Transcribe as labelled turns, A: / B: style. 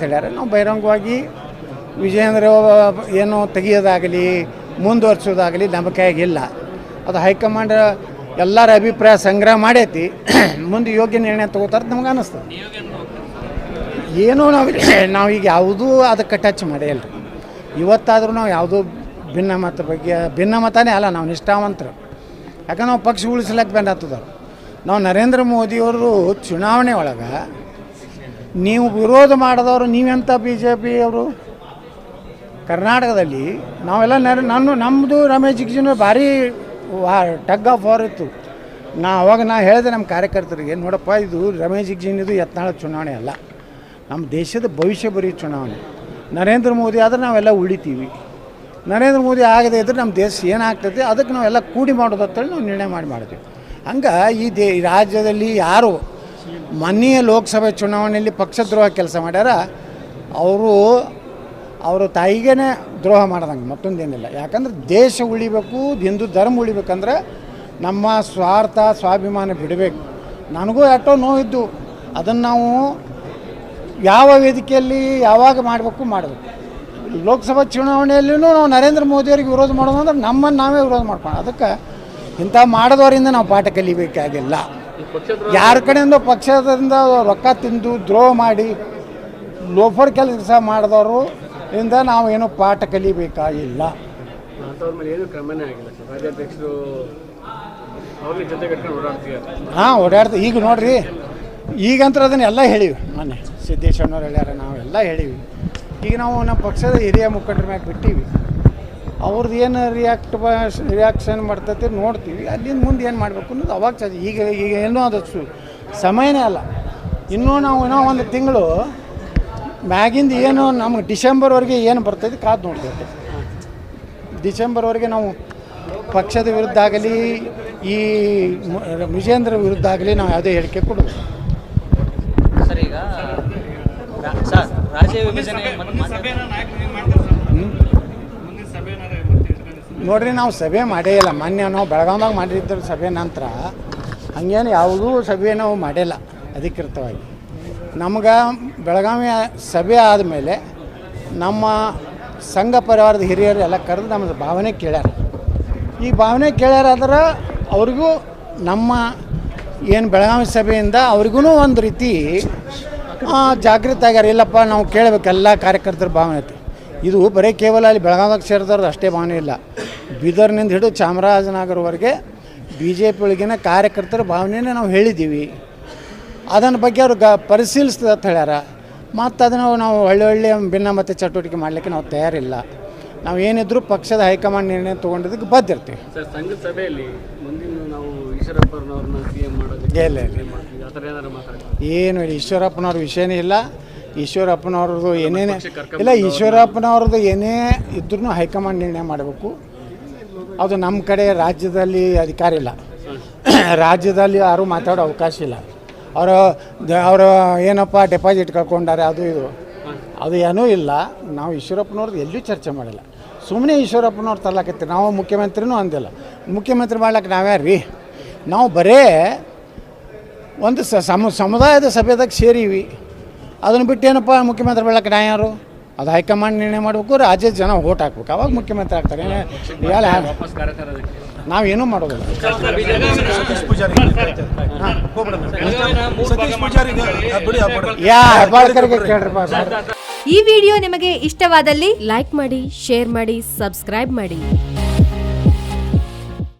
A: ಹೇಳ್ಯಾರ. ನಾವು ಬಹಿರಂಗವಾಗಿ ವಿಜಯೇಂದ್ರ ಏನು ತೆಗಿಯೋದಾಗಲಿ, ಮುಂದುವರ್ಸೋದಾಗಲಿ ನಂಬಿಕೆ ಆಗಿಲ್ಲ ಅದು ಹೈಕಮಾಂಡ್ ಎಲ್ಲರ ಅಭಿಪ್ರಾಯ ಸಂಗ್ರಹ ಮಾಡೈತಿ. ಮುಂದೆ ಯೋಗ್ಯ ನಿರ್ಣಯ ತಗೋತಾರೆ ನಮ್ಗೆ ಅನ್ನಿಸ್ತದೆ ಏನೂ ನಾವು ನಾವೀಗ ಯಾವುದೂ ಅದಕ್ಕೆ ಟಚ್ ಮಾಡೇ ಇಲ್ಲ ಇವತ್ತಾದರೂ ನಾವು ಯಾವುದೂ ಭಿನ್ನಮತ ಬಗ್ಗೆ ಭಿನ್ನಮತನೇ ಅಲ್ಲ, ನಾವು ನಿಷ್ಠಾವಂತರು. ಯಾಕಂದ್ರೆ ನಾವು ಪಕ್ಷ ಉಳಿಸ್ಲಕ್ಕೆ ಹತ್ತದವ್ರು ನಾವು ನರೇಂದ್ರ ಮೋದಿಯವರು ಚುನಾವಣೆ ಒಳಗೆ ನೀವು ವಿರೋಧ ಮಾಡಿದವರು ನೀವೆಂಥ ಬಿ ಜೆ ಪಿ ಅವರು? ಕರ್ನಾಟಕದಲ್ಲಿ ನಾವೆಲ್ಲ ನೆರ, ನಾನು ನಮ್ಮದು ರಮೇಶ್ ಜಿಗ್ಜಿನ ಭಾರಿ ಟಗ್ ಆಫ್ ವಾರ್ ಇತ್ತು. ನಾ ಅವಾಗ ನಾ ಹೇಳಿದೆ ನಮ್ಮ ಕಾರ್ಯಕರ್ತರಿಗೆ, ನೋಡಪ್ಪ, ಇದು ರಮೇಶ್ ಜಿಗ್ಜಿನ್ ಇದು ಯತ್ನಾಳ ಚುನಾವಣೆ ಅಲ್ಲ. ನಮ್ಮ ದೇಶದ ಭವಿಷ್ಯ ಬರೀ ಚುನಾವಣೆ. ನರೇಂದ್ರ ಮೋದಿ ಆದರೆ ನಾವೆಲ್ಲ ಉಳಿತೀವಿ. ನರೇಂದ್ರ ಮೋದಿ ಆಗದೆ ಇದ್ರೆ ನಮ್ಮ ದೇಶ ಏನಾಗ್ತದೆ, ಅದಕ್ಕೆ ನಾವೆಲ್ಲ ಕೂಡಿ ಮಾಡೋದು ಅಂತೇಳಿ ನಾವು ನಿರ್ಣಯ ಮಾಡಿ ಮಾಡ್ತೀವಿ ಹಂಗೆ ಈ ದೇ ರಾಜ್ಯದಲ್ಲಿ ಯಾರು ಮೊನ್ನೆಯ ಲೋಕಸಭೆ ಚುನಾವಣೆಯಲ್ಲಿ ಪಕ್ಷದ್ರೋಹ ಕೆಲಸ ಮಾಡ್ಯಾರ. ಅವರು, ಅವರ ತಾಯಿಗೇನೆ ದ್ರೋಹ ಮಾಡ್ದಂಗೆ ಮತ್ತೊಂದೇನಿಲ್ಲ ಯಾಕಂದ್ರೆ ದೇಶ ಉಳಿಬೇಕು, ಹಿಂದೂ ಧರ್ಮ ಉಳಿಬೇಕಂದ್ರೆ ನಮ್ಮ ಸ್ವಾರ್ಥ, ಸ್ವಾಭಿಮಾನ ಬಿಡಬೇಕು. ನನಗೂ ಎಷ್ಟೋ ನೋವಿದ್ದು ಅದನ್ನು ನಾವು ಯಾವ ವೇದಿಕೆಯಲ್ಲಿ ಯಾವಾಗ ಮಾಡಬೇಕು ಮಾಡಬೇಕು. ಲೋಕಸಭಾ ಚುನಾವಣೆಯಲ್ಲೂ ನಾವು ನರೇಂದ್ರ ಮೋದಿಯವರಿಗೆ ವಿರೋಧ ಮಾಡೋದು ಅಂದ್ರೆ ನಮ್ಮನ್ನು ನಾವೇ ವಿರೋಧ ಮಾಡ್ಕೊಂಡು ಅದಕ್ಕೆ ಇಂಥ ಮಾಡಿದವರಿಂದ ನಾವು ಪಾಠ ಕಲಿಬೇಕಾಗಿಲ್ಲ. ಯಾರ ಕಡೆಯಿಂದ ಪಕ್ಷದಿಂದ ರೊಕ್ಕ ತಿಂದು ದ್ರೋಹ ಮಾಡಿ ಲೋಫರ್ ಕೆಲಸ ಮಾಡಿದವರು ಇಂದ ನಾವು ಏನು ಪಾಠ ಕಲಿಬೇಕಾಗಿಲ್ಲ. ಹಾಂ ಓಡಾಡ್ತೀವಿ ಈಗ ನೋಡ್ರಿ ಈಗಂತ ಅದನ್ನೆಲ್ಲ ಹೇಳಿವಿ. ಮೊನ್ನೆ ಸಿದ್ದೇಶ್ವರನವ್ರು ಹೇಳ್ಯಾರ ನಾವೆಲ್ಲ ಹೇಳಿವಿ. ಈಗ ನಾವು ನಮ್ಮ ಪಕ್ಷದ ಹಿರಿಯ ಮುಖಂಡರ ಮ್ಯಾಗೆ ಬಿಟ್ಟಿವಿ. ಅವ್ರದ್ದು ಏನು ರಿಯಾಕ್ಟ್ ರಿಯಾಕ್ಷನ್ ಮಾಡ್ತೈತೆ ನೋಡ್ತೀವಿ. ಅಲ್ಲಿಂದ ಮುಂದೆ ಏನು ಮಾಡಬೇಕು ಅನ್ನೋದು ಅವಾಗ ಚಾರ್ಜ್ ಈಗ ಈಗ ಏನೋ ಅದು ಸು- ಸಮಯನೇ ಅಲ್ಲ. ಇನ್ನೂ ನಾವು ಇನ್ನೂ ಒಂದು ತಿಂಗಳು ಮ್ಯಾಗಿಂದ ಏನು ನಮ್ಗೆ ಡಿಸೆಂಬರ್ವರೆಗೆ ಏನು ಬರ್ತೈತಿ ಕಾದು ನೋಡ್ತೈತೆ ಡಿಸೆಂಬರ್ವರೆಗೆ ನಾವು ಪಕ್ಷದ ವಿರುದ್ಧ ಆಗಲಿ ಈ ವಿಜೇಂದ್ರ ವಿರುದ್ಧ ಆಗಲಿ ನಾವು ಯಾವುದೇ ಹೇಳಿಕೆ ಕೊಡೋದು
B: ಸರ್ ಈಗ ರಾಜ್ಯ ವಿಭಜನೆ
A: ನೋಡ್ರಿ, ನಾವು ಸಭೆ ಮಾಡೇ ಇಲ್ಲ. ಮೊನ್ನೆ ನಾವು ಬೆಳಗಾವ್ದಾಗ ಮಾಡಿದ್ದ ಸಭೆ ನಂತರ ಹಂಗೇನು ಯಾವುದೂ ಸಭೆ ನಾವು ಮಾಡಿಲ್ಲ ಅಧಿಕೃತವಾಗಿ. ನಮ್ಗೆ ಬೆಳಗಾವಿ ಸಭೆ ಆದಮೇಲೆ ನಮ್ಮ ಸಂಘ ಪರಿವಾರದ ಹಿರಿಯರು ಎಲ್ಲ ಕರೆದು ನಮ್ಮದು ಭಾವನೆ ಕೇಳ್ಯಾರ. ಈ ಭಾವನೆ ಕೇಳ್ಯಾರಾದ್ರೆ ಅವ್ರಿಗೂ ನಮ್ಮ ಏನು ಬೆಳಗಾವಿ ಸಭೆಯಿಂದ ಅವ್ರಿಗೂ ಒಂದು ರೀತಿ ಜಾಗೃತಿ ಆಗ್ಯಾರ. ಇಲ್ಲಪ್ಪ, ನಾವು ಕೇಳಬೇಕು, ಎಲ್ಲ ಕಾರ್ಯಕರ್ತರ ಭಾವನೆ ಐತಿ. ಇದು ಬರೀ ಕೇವಲ ಅಲ್ಲಿ ಬೆಳಗಾವಿಗೆ ಸೇರಿದವ್ರದ್ದು ಅಷ್ಟೇ ಭಾವನೆ ಇಲ್ಲ. ಬೀದರ್ನಿಂದ ಹಿಡಿದು ಚಾಮರಾಜನಗರವರೆಗೆ ಬಿ ಜೆ ಪಿ ಒಳಗಿನ ಕಾರ್ಯಕರ್ತರ ಭಾವನೆನೇ ನಾವು ಹೇಳಿದ್ದೀವಿ. ಅದನ್ನ ಬಗ್ಗೆ ಅವರು ಗ ಪರಿಶೀಲಿಸ್ತದೆ ಅಂತ ಹೇಳ್ಯಾರ. ಮತ್ತು ಅದನ್ನು ನಾವು ಒಳ್ಳೆ ಒಳ್ಳೆ ಮತ್ತೆ ಚಟುವಟಿಕೆ ಮಾಡಲಿಕ್ಕೆ ನಾವು ತಯಾರಿಲ್ಲ. ನಾವು ಏನಿದ್ರೂ ಪಕ್ಷದ ಹೈಕಮಾಂಡ್ ನಿರ್ಣಯ ತೊಗೊಂಡಿದ್ದಕ್ಕೆ ಬದ್ದಿರ್ತೀವಿ
C: ಏನು
A: ಹೇಳಿ ಈಶ್ವರಪ್ಪನವ್ರ ವಿಷಯನೇ ಇಲ್ಲ. ಈಶ್ವರಪ್ಪನವ್ರದ್ದು ಏನೇನೇ ಇಲ್ಲ ಈಶ್ವರಪ್ಪನವ್ರದ್ದು ಏನೇ ಇದ್ರೂ ಹೈಕಮಾಂಡ್ ನಿರ್ಣಯ ಮಾಡಬೇಕು. ಅದು ನಮ್ಮ ಕಡೆ ರಾಜ್ಯದಲ್ಲಿ ಅಧಿಕಾರ ಇಲ್ಲ. ರಾಜ್ಯದಲ್ಲಿ ಯಾರೂ ಮಾತಾಡೋ ಅವಕಾಶ ಇಲ್ಲ. ಅವರು ಅವರು ಏನಪ್ಪ ಡೆಪಾಸಿಟ್ ಕಳ್ಕೊಂಡಾರೆ ಅದು ಇದು. ಅದು ಏನೂ ಇಲ್ಲ. ನಾವು ಈಶ್ವರಪ್ಪನವ್ರದ್ದು ಎಲ್ಲೂ ಚರ್ಚೆ ಮಾಡಿಲ್ಲ. ಸುಮ್ಮನೆ ಈಶ್ವರಪ್ಪನವ್ರು ತರ್ಲಾಕತ್ತೀವಿ ನಾವು ಮುಖ್ಯಮಂತ್ರಿನೂ ಅಂದಿಲ್ಲ. ಮುಖ್ಯಮಂತ್ರಿ ಮಾಡ್ಲಿಕ್ಕೆ ನಾವ್ಯಾರು ರೀ. ನಾವು ಬರೇ ಒಂದು ಸ ಸಮ ಸಮುದಾಯದ ಸಭೆದಾಗ ಸೇರೀವಿ. ಅದನ್ನು ಬಿಟ್ಟು ಏನಪ್ಪ ಮುಖ್ಯಮಂತ್ರಿ ಬೆಳಕ ನಾ ಯಾರು ಅದು ಹೈಕಮಾಂಡ್ ನಿರ್ಣಯ ಮಾಡಬೇಕು, ರಾಜ್ಯದ ಜನ ಓಟ್ ಹಾಕ್ಬೇಕು. ಅವಾಗ ಮುಖ್ಯಮಂತ್ರಿ ಆಗ್ತಾರೆ. ನಾವು ಮಾಡೋದಿಲ್ಲ. ಯಾ, ಹೆಬ್ಬಾಳ್ಕರ್ಗೆ
D: ಈ ವಿಡಿಯೋ ನಿಮಗೆ ಇಷ್ಟವಾದಲ್ಲಿ ಲೈಕ್ ಮಾಡಿ, ಶೇರ್ ಮಾಡಿ, ಸಬ್ಸ್ಕ್ರೈಬ್ ಮಾಡಿ.